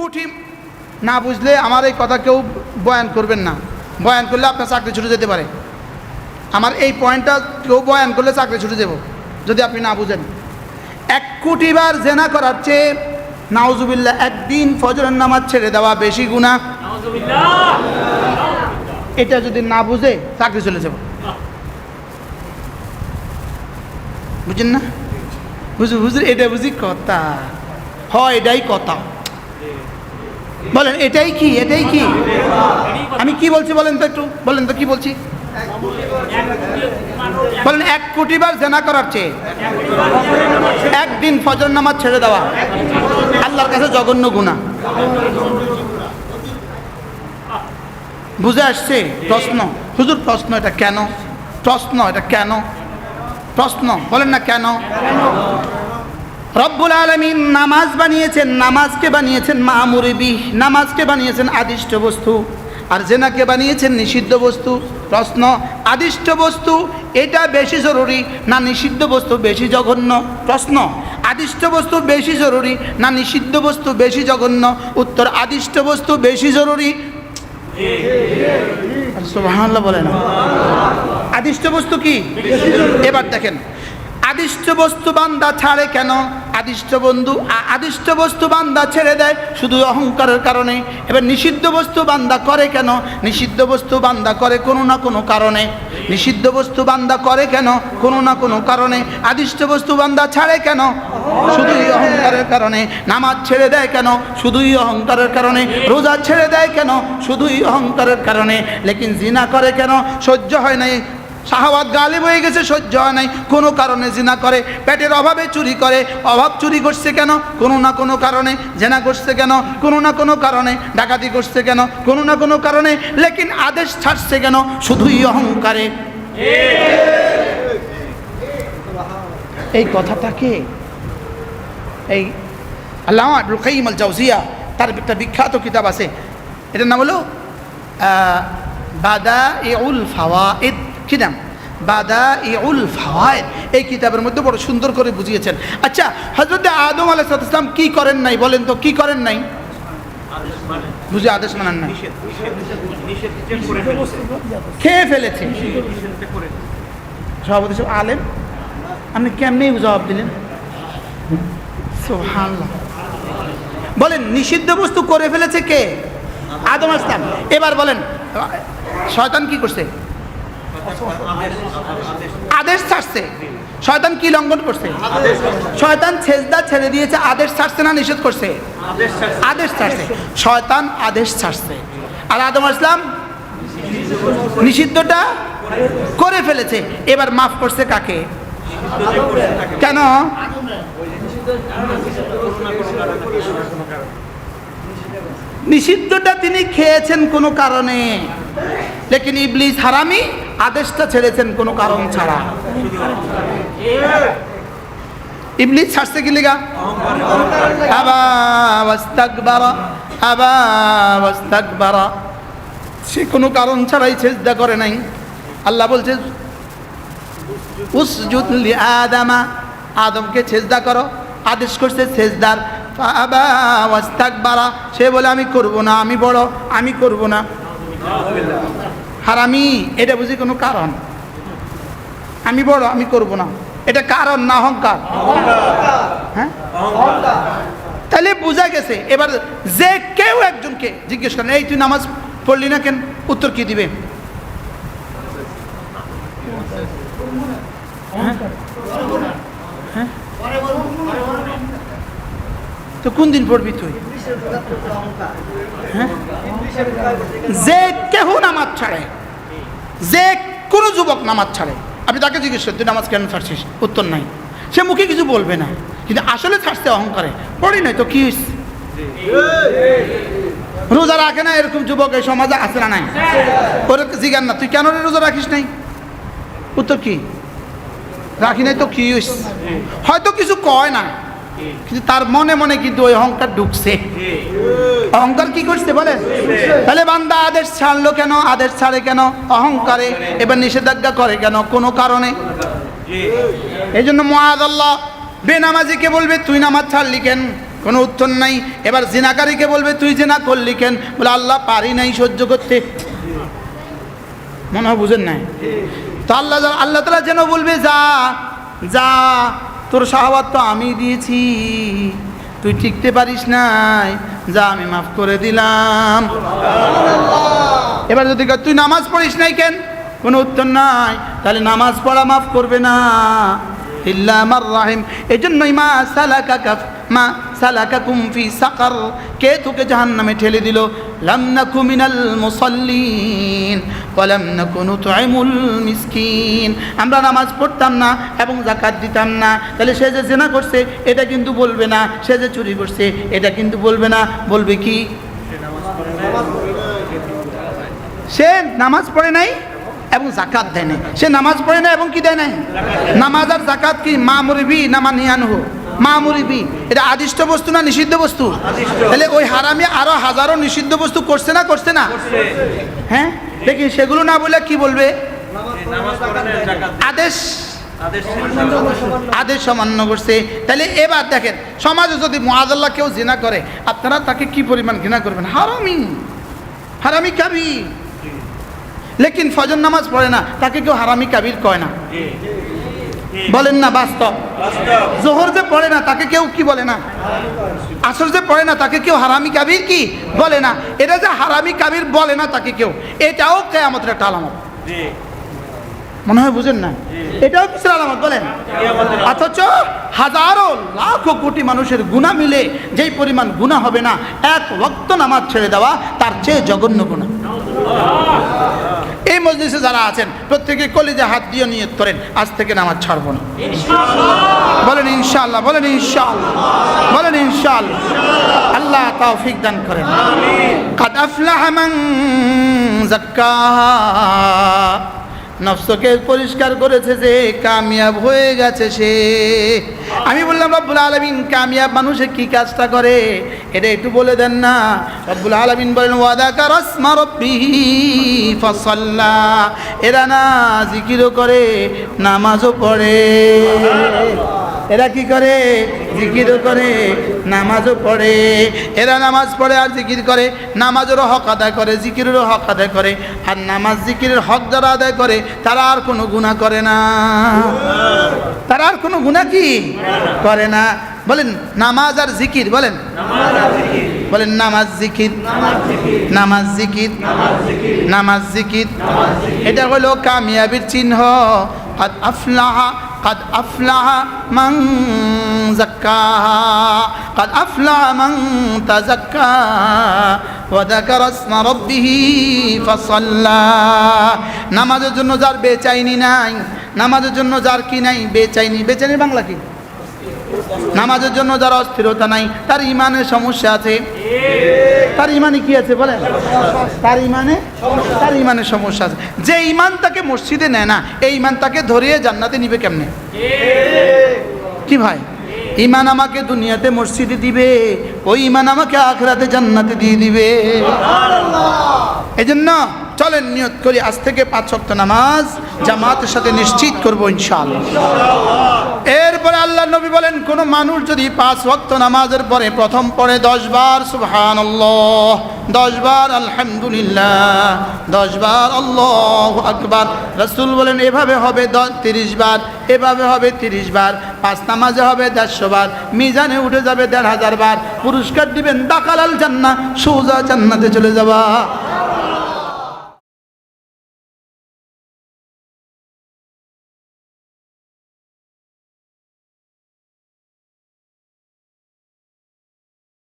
খুঁটি না বুঝলে আমার এই কথা কেউ বয়ান করবেন না। বয়ান করলে আপনার চাকরি ছুটে যেতে পারে। আমার এই পয়েন্টটা কেউ বয়ান করলে চাকরি ছুটে যাব যদি আপনি না বুঝেন। এক কোটি বার জেনা করার চেয়ে নাউজুবিল্লাহ একদিন ফজরের নামাজ ছেড়ে দেওয়া বেশি গুণা এটা যদি না বুঝে চাকরি চলে যাব। বুঝেন না? বুঝু বুঝুন এটা বুঝি কথা। হয় এটাই কথা। বলেন, এটাই কি এটাই কি? আমি কি বলছি বলেন তো একটু, বলেন তো কি বলছি? বলেন, এক কোটি বার জেনা করার চেয়ে একদিন ফজর নামাজ ছেড়ে দেওয়া আল্লাহর কাছে জঘন্য গুণা বুঝে আসছে? প্রশ্ন। হুজুর, প্রশ্ন, এটা কেন? প্রশ্ন, এটা কেন? প্রশ্ন, বলেন না কেন? রব্বুল আলমিন নামাজ বানিয়েছেন, নামাজকে বানিয়েছেন মা মামুরিবি নামাজকে বানিয়েছেন আদিষ্ট বস্তু। আর জেনাকে বানিয়েছেন নিষিদ্ধ বস্তু। প্রশ্ন, আদিষ্ট বস্তু এটা বেশি জরুরি না নিষিদ্ধ বস্তু বেশি জঘন্য? প্রশ্ন, আদিষ্ট বস্তু বেশি জরুরি না নিষিদ্ধ বস্তু বেশি জঘন্য? উত্তর, আদিষ্ট বস্তু বেশি জরুরি। বলে না আদিষ্ট বস্তু কি? এবার দেখেন। আদিষ্ট বস্তু বান্দা ছাড়ে কেন? আদিষ্ট বন্ধু আদিষ্ট বস্তু বান্দা ছেড়ে দেয় শুধু অহংকারের কারণে। এবার নিষিদ্ধ বস্তু বান্দা করে কেন? নিষিদ্ধ বস্তু বান্দা করে কোনো না কোনো কারণে। নিষিদ্ধ বস্তু বান্দা করে কেন? কোনো না কোনো কারণে। আদিষ্ট বস্তু বান্দা ছাড়ে কেন? শুধুই অহংকারের কারণে। নামাজ ছেড়ে দেয় কেন? শুধুই অহংকারের কারণে। রোজা ছেড়ে দেয় কেন? শুধুই অহংকারের কারণে। লেকিন জিনা করে কেন? সহ্য হয় নাই শাহবাদ গালিব হয়ে গেছে, সহ্য হয় নাই। কোনো কারণে জিনা করে, পেটের অভাবে চুরি করে। অভাব চুরি করছে কেন? কোনো না কোনো কারণে। জেনা করছে কেন? কোনো না কোনো কারণে। ডাকাতি করছে কেন? কোনো না কোনো কারণে। লেকিন আদেশ ছাড়ছে কেন? শুধুই অহংকারে। এই কথাটাকে এই আল্লাহ আব্দুল কাইম আল জাউজিয়া তার একটা বিখ্যাত কিতাব আছে। এটার নাম হলো বাদা ইউল ফাওয়াইদ কি নাম? বাদা ইউল ফাওয়াইদ এই কিতাবের মধ্যে বড় সুন্দর করে বুঝিয়েছেন। আচ্ছা হজরত আদম আলাইসালাম কি করেন নাই বলেন তো, কি করেন নাই? বুঝে আদেশ মানান না খেয়ে ফেলেছে। সভাপতি সাহেব, আলেম? আপনি কেমনি জবাব দিলেন? বলেন, নিষিদ্ধ বস্তু করে ফেলেছে কে? আদম আসলাম এবার বলেন, শয়তান কি করছে? আদেশ ছাড়ছে। শয়তান কি লঙ্ঘন করছে? শয়তান ছেজদা ছেড়ে দিয়েছে, আদেশ ছাড়ছে না, নিষেধ করছে? আদেশ ছাড়ছে। শয়তান আদেশ ছাড়ছে। আর আদম আসলাম নিষিদ্ধটা করে ফেলেছে। এবার মাফ করছে কাকে? কেন? নিষিদ্ধটা তিনি খেয়েছেন কোনো কারণে। লেকিন ইবলিস হারামি আদেশটা ছেড়েছেন কোনো কারণ ছাড়া। ইবলিস ছাড়ছে কি লিগা? সে কোনো কারণ ছাড়াই চেষ্টা করে নাই। আল্লাহ বলছে, উসজুদ লি আদামা, আদমকে সেজদা করো। আদেশ করছে সেজদার। ওয়াস্তাকবারা, সে বলে, আমি করব না, আমি বড়, আমি করব না। হারামি এটা বুঝি কোনো কারণ? আমি বড়, আমি করব না। এটা কারণ না অহংকার? হ্যাঁ? তাহলে বোঝা গেছে। এবার যে কেউ একজনকে জিজ্ঞেস করেন, এই তুই নামাজ পড়লি না কেন? উত্তর কি দিবে? তো কোন দিন পড়বি তুই? হ্যাঁ? যে কেহ নামাজ ছাড়ে। যে কোনো যুবক নামাজ ছাড়ে। আপনি তাকে জিজ্ঞেস করেন, তুই নামাজ কেন ছাড়ছিস? উত্তর নাই। সে মুখে কিছু বলবে না। কিন্তু আসলে ছাড়ছে অহংকারে। পড়ি নাই তো কি? রোজা রাখে না এরকম যুবক এই সমাজে আছে না নাই? ওরে জিজ্ঞান না, তুই কেন রোজা রাখিস নাই? উত্তর কি? রাখি নাই তো কি হয়তো কিছু কয় না। কিন্তু তার মনে মনে কিন্তু ওই অহংকার ঢুকছে। অহংকার কি করছে বলে? তাহলে বান্দা আদেশ ছাড়লো কেন? আদেশ ছাড়ে কেন? অহংকারে এবার নিষেধাজ্ঞা করে কেন? কোনো কারণে? এই জন্য মহাদ আল্লাহ বেনামাজিকে বলবে তুই নামাজ ছাড়লি কেন? কোনো উত্তর নাই। এবার জিনাকারীকে বলবে তুই জেনা করলি কেন? বলে আল্লাহ পারি নাই সহ্য করতে। মনে হয় বুঝেন নাই? তো আল্লাহ আল্লাহ তালা যেন বলবে যা যা তোর শাহবাদ তো আমি দিয়েছি। তুই টিকতে পারিস নাই যা আমি মাফ করে দিলাম। এবার যদি তুই নামাজ পড়িস নাই কেন? কোনো উত্তর নাই। তাহলে নামাজ পড়া মাফ করবে না। ইল্লা আমার রাহিম। এই জন্যই মা সালাকা কাফ মা সালাকা কুমফি সাকার। কে তোকে জাহান নামে ঠেলে দিল? লাম নাকু মিনাল মুসাল্লিন। ওয়ালাম নাকু নুতঈমুল মিসকিন। আমরা নামাজ পড়তাম না এবং জাকাত দিতাম না। তাহলে সে যে জেনা করছে, এটা কিন্তু বলবে না। সে যে চুরি করছে, এটা কিন্তু বলবে না। বলবে কি? সে নামাজ পড়ে নাই এবং জাকাত দেয় নাই। সে নামাজ পড়ে নাই এবং কি দেয় নাই? নামাজ আর জাকাত কি? মা মুরিবি না মা নিয়ানহু? মা মুরিবি এটা আদিষ্ট বস্তু না নিষিদ্ধ বস্তু? তাহলে ওই হারামি আরও হাজারো নিষিদ্ধ বস্তু করছে না করছে না? হ্যাঁ? দেখি সেগুলো না বলে কি বলবে? আদেশ। আদেশ অমান্য করছে। তাহলে এবার দেখেন সমাজে যদি মহাজাল্লাহ কেউ জিনা করে আপনারা তাকে কি পরিমাণ ঘৃণা করবেন? হারামি। হারামি কাবি লেকিন ফজর নামাজ পড়ে না তাকে কেউ হারামি কাবির কয় না। বলেন না, বাস্তব। জোহর যে পড়ে না, তাকে কেউ কি বলে না? আসর যে পড়ে না, তাকে কেউ হারামি কাবির কি বলে না? এটা যে হারামি কাবির বলে না, তাকে কেউ। এটাও কেয়ামতের একটা আলামত। মনে হয় বুঝেন না? এটাও কিসের আলামত বলেন? অথচ হাজারো লাখো কোটি মানুষের গুণা মিলে যেই পরিমাণ গুণা হবে না, এক ওক্ত নামাজ ছেড়ে দেওয়া, তার চেয়ে জঘন্য গুণা। মজলিসে যারা আছেন প্রত্যেকে কলিজে হাত দিয়ে নিয়ত করেন আজ থেকে নামাজ ছাড়ব না। বলেন ইনশাল্লাহ বলেন ইনশাআল্লাহ বলেন ইনশাআল্লাহ। আল্লাহ তৌফিক দান করেন। কাদ আফলাহ মান যাক্কাহা নফসকে পরিষ্কার করেছে যে কামিয়াব হয়ে গেছে সে। আমি বললাম, রব্বুল আলমিন কামিয়াব মানুষে কি কাজটা করে? এটা একটু বলে দেন না। রব্বুল আলমিন বলেন, ওয়াদা কার আসমা রব্বিহি ফসল্লা। এরা না জিকিরও করে, নামাজও পড়ে। এরা কি করে? জিকিরও করে, নামাজও পড়ে। এরা নামাজ পড়ে আর জিকির করে, নামাজেরও হক আদায় করে, জিকিরেরও হক আদায় করে। আর নামাজ জিকিরের হক যারা আদায় করে, তারা আর কোনো গুণা করে না। তারা আর কোনো গুণা কি? করে না। বলেন, নামাজ আর জিকির, বলেন। বলেন, নামাজ জিকির নামাজ জিকির নামাজ জিকির। এটা হলো কামিয়াবির চিহ্ন। আফলাহা قد أفلح من زكاها قد أفلح من تزكى وذكر اسم ربه فصلى নামাজের জন্য যার বেচাইনি নাই নামাজের জন্য যার কি নাই বেচাইনি বেচাইনি বাংলা কি নামাজের জন্য যার অস্থিরতা নাই, তার ইমানের সমস্যা আছে। তার ইমানে কি আছে বলেন? তার ইমানে, তার ইমানের সমস্যা আছে। যে ইমান তাকে মসজিদে নেয় না, এই ইমান তাকে ধরিয়ে জান্নাতে নিবে কেমনে? কি ভাই? ইমান আমাকে দুনিয়াতে মসজিদে দিবে, ওই ইমান আমাকে আখরাতে জান্নাতে দিয়ে দিবে। এই জন্য চলেন নিয়ত করি, আজ থেকে পাঁচ শক্ত নামাজ জামাতের সাথে নিশ্চিত করব ইনশাআল্লাহ। নবী বলেন, কোন মানুষ যদি পাঁচ ওয়াক্ত নামাজের পরে প্রথম পড়ে দশ বার সুবহান দশ বার আলহামদুলিল্লাহ, দশ বার আল্লাহ আকবার, রসুল বলেন, এভাবে হবে তিরিশ বার, এভাবে হবে তিরিশ বার, পাঁচ নামাজে হবে দেড়শো বার, মিজানে উঠে যাবে দেড় হাজার বার, পুরস্কার দিবেন দাকালাল জান্না সোজা জান্নাতে চলে যাবা।